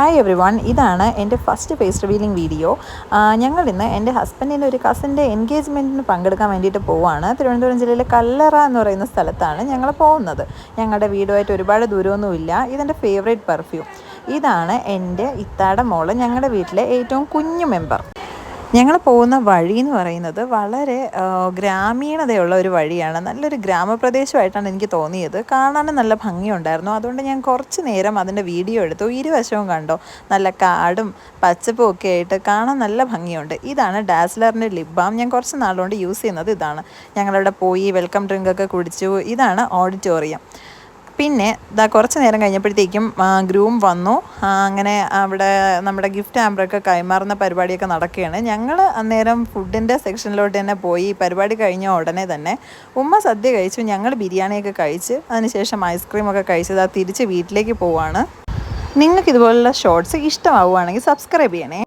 Hi every one ഇതാണ് എന്റെ first phase revealing video ഞങ്ങൾ ഇന്ന് എന്റെ ഹസ്ബൻഡിന്റെ ഒരു കസിന്റെ എൻഗേജ്മെന്റിന് പങ്കെടുക്കാൻ വേണ്ടിയിട്ട് പോവാണ്. തിരുവനന്തപുരം ജില്ലയിലെ കല്ലറ എന്ന് പറയുന്ന സ്ഥലത്താണ് ഞങ്ങൾ പോകുന്നത്. ഞങ്ങളുടെ വീടുമായിട്ട് ഒരുപാട് ദൂരമൊന്നുമില്ല. ഇതെന്റെ ഫേവറേറ്റ് പെർഫ്യൂം ഇതാണ് എന്റെ ഇത്താടെ മോൾ ഞങ്ങളുടെ വീട്ടിലെ ഏറ്റവും കുഞ്ഞു മെമ്പർ ഞങ്ങൾ പോകുന്ന വഴി എന്ന് പറയുന്നത് വളരെ ഗ്രാമീണതയുള്ള ഒരു വഴിയാണ്. നല്ലൊരു ഗ്രാമപ്രദേശമായിട്ടാണ് എനിക്ക് തോന്നിയത്. കാണാനും നല്ല ഭംഗിയുണ്ടായിരുന്നു. അതുകൊണ്ട് ഞാൻ കുറച്ച് നേരം അതിന്റെ വീഡിയോ എടുത്തു. ഇരുവശവും കണ്ടോ. നല്ല കാടും പച്ചപ്പും ഒക്കെ ആയിട്ട് കാണാൻ നല്ല ഭംഗിയുണ്ട്. ഇതാണ് ഡാസ്ലറിന്റെ ലിപ് ബാം. ഞാൻ കുറച്ച് നാളുകൊണ്ട് യൂസ് ചെയ്യുന്നത് ഇതാണ്. ഞങ്ങളവിടെ പോയി വെൽക്കം ഡ്രിങ്ക് ഒക്കെ കുടിച്ചു. ഇതാണ് ഓഡിറ്റോറിയം. പിന്നെ ഇതാ കുറച്ച് നേരം കഴിഞ്ഞപ്പോഴത്തേക്കും ഗ്രൂം വന്നു. അങ്ങനെ അവിടെ നമ്മുടെ ഗിഫ്റ്റ് ആമ്പറൊക്കെ കൈമാറുന്ന പരിപാടിയൊക്കെ നടക്കുകയാണ്. ഞങ്ങൾ അന്നേരം ഫുഡിന്റെ സെക്ഷനിലോട്ട് തന്നെ പോയി. പരിപാടി കഴിഞ്ഞ ഉടനെ തന്നെ ഉമ്മ സദ്യ കഴിച്ചു. ഞങ്ങൾ ബിരിയാണിയൊക്കെ കഴിച്ച് അതിനുശേഷം ഐസ്ക്രീമൊക്കെ കഴിച്ചത് തിരിച്ച് വീട്ടിലേക്ക് പോവാണ്. നിങ്ങൾക്ക് ഇതുപോലുള്ള ഷോർട്സ് ഇഷ്ടമാവുകയാണെങ്കിൽ സബ്സ്ക്രൈബ് ചെയ്യണേ.